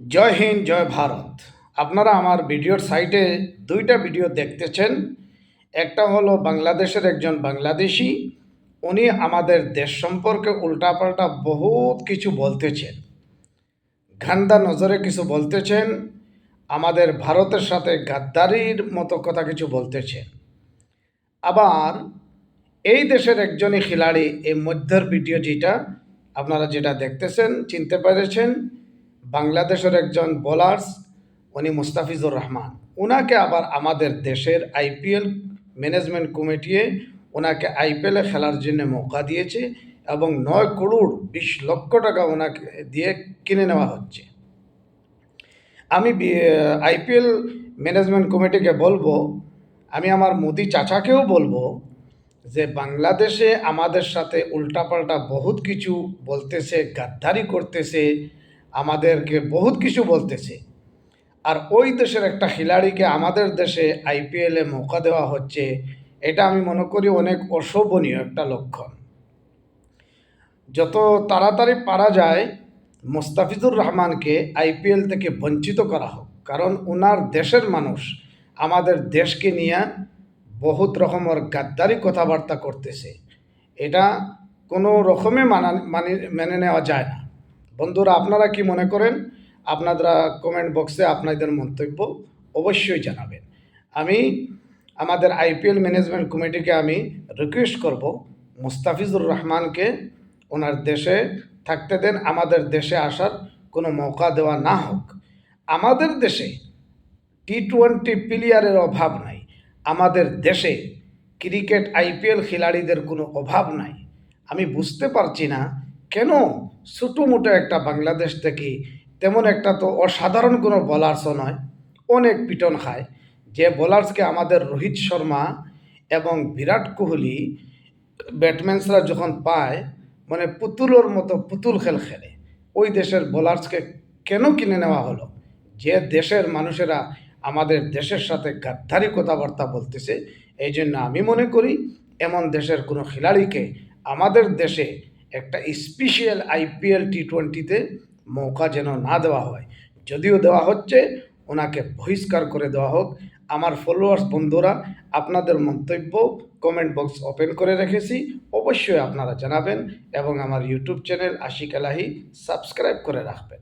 জয় হিন্দ, জয় ভারত। আপনারা আমার ভিডিওর সাইটে দুইটা ভিডিও দেখতেছেন। একটা হলো বাংলাদেশের একজন বাংলাদেশি, উনি আমাদের দেশ সম্পর্কে উল্টাপাল্টা বহুত কিছু বলতেছেন। ঘান্দা নজরে কিছু বলতেছেন, আমাদের ভারতের সাথে গাদ্দারির মতো কথা কিছু বলতেছেন। আবার এই দেশের একজনই খিলাড়ি, এই মধ্যের ভিডিও যেটা, আপনারা যেটা দেখতেছেন, চিনতে পেরেছেন বাংলাদেশের একজন বোলার্স, উনি মুস্তাফিজুর রহমান। ওনাকে আবার আমাদের দেশের আইপিএল ম্যানেজমেন্ট কমিটিয়ে ওনাকে আইপিএলে খেলার জন্য মৌকা দিয়েছে এবং নয় করোড় বিশ লক্ষ টাকা ওনাকে দিয়ে কিনে নেওয়া হচ্ছে। আমি আইপিএল ম্যানেজমেন্ট কমিটিকে বলব, আমি আমার মোদি চাচাকেও বলব যে বাংলাদেশে আমাদের সাথে উল্টাপাল্টা বহুত কিছু বলতেছে, গাদ্দারি করতেছে আমাদেরকে বহুত কিছু বলতেছে। আর ওই দেশের একটা খিলাড়িকে আমাদের দেশে আইপিএলে মৌকা দেওয়া হচ্ছে, এটা আমি মনে করি অনেক অশোভনীয় একটা লক্ষণ। যত তাড়াতাড়ি পারা যায়, মোস্তাফিজুর রহমানকে আইপিএল থেকে বঞ্চিত করা হোক, কারণ ওনার দেশের মানুষ আমাদের দেশকে নিয়ে বহুত রকমের গাদ্দারি কথাবার্তা করতেছে। এটা কোনো রকমে মানা মানি মেনে নেওয়া যায় না। বন্ধুরা, আপনারা কি মনে করেন? আপনারা কমেন্ট বক্সে আপনাদের মন্তব্য অবশ্যই জানাবেন। আমি আমাদের আইপিএল ম্যানেজমেন্ট কমিটিকে আমি রিকোয়েস্ট করব মুস্তাফিজুর রহমানকে ওনার দেশে থাকতে দেন, আমাদের দেশে আসার কোনো মৌকা দেওয়া না হোক। আমাদের দেশে টি টোয়েন্টি প্লেয়ারের অভাব নাই। আমাদের দেশে ক্রিকেট আইপিএল খেলাড়িদের কোনো অভাব নাই। আমি বুঝতে পারছি না কেন ছোটো মোটো একটা বাংলাদেশ থেকে তেমন একটা তো অসাধারণ কোনো বোলার্সও নয়, অনেক পিটন খায়। যে বোলার্সকে আমাদের রোহিত শর্মা এবং বিরাট কোহলি ব্যাটম্যানসরা যখন পায় মানে পুতুলোর মতো পুতুল খেল খেলে, ওই দেশের বোলার্সকে কেন কিনে নেওয়া হলো? যে দেশের মানুষেরা আমাদের দেশের সাথে গাদ্দারি কথাবার্তা বলতেছে এই জন্য আমি মনে করি এমন দেশের কোনো খেলাড়িকে আমাদের দেশে একটা স্পেশাল আইপিএল টি টোয়েন্টিতে মৌকা যেন না দেওয়া হয়। যদিও দেওয়া হচ্ছে, ওনাকে বহিষ্কার করে দেওয়া হোক। আমার ফলোয়ার্স বন্ধুরা, আপনাদের মন্তব্য কমেন্ট বক্স ওপেন করে রেখেছি। অবশ্যই আপনারা জানাবেন এবং আমার ইউটিউব চ্যানেল আশিক আলাহি সাবস্ক্রাইব করে রাখবেন।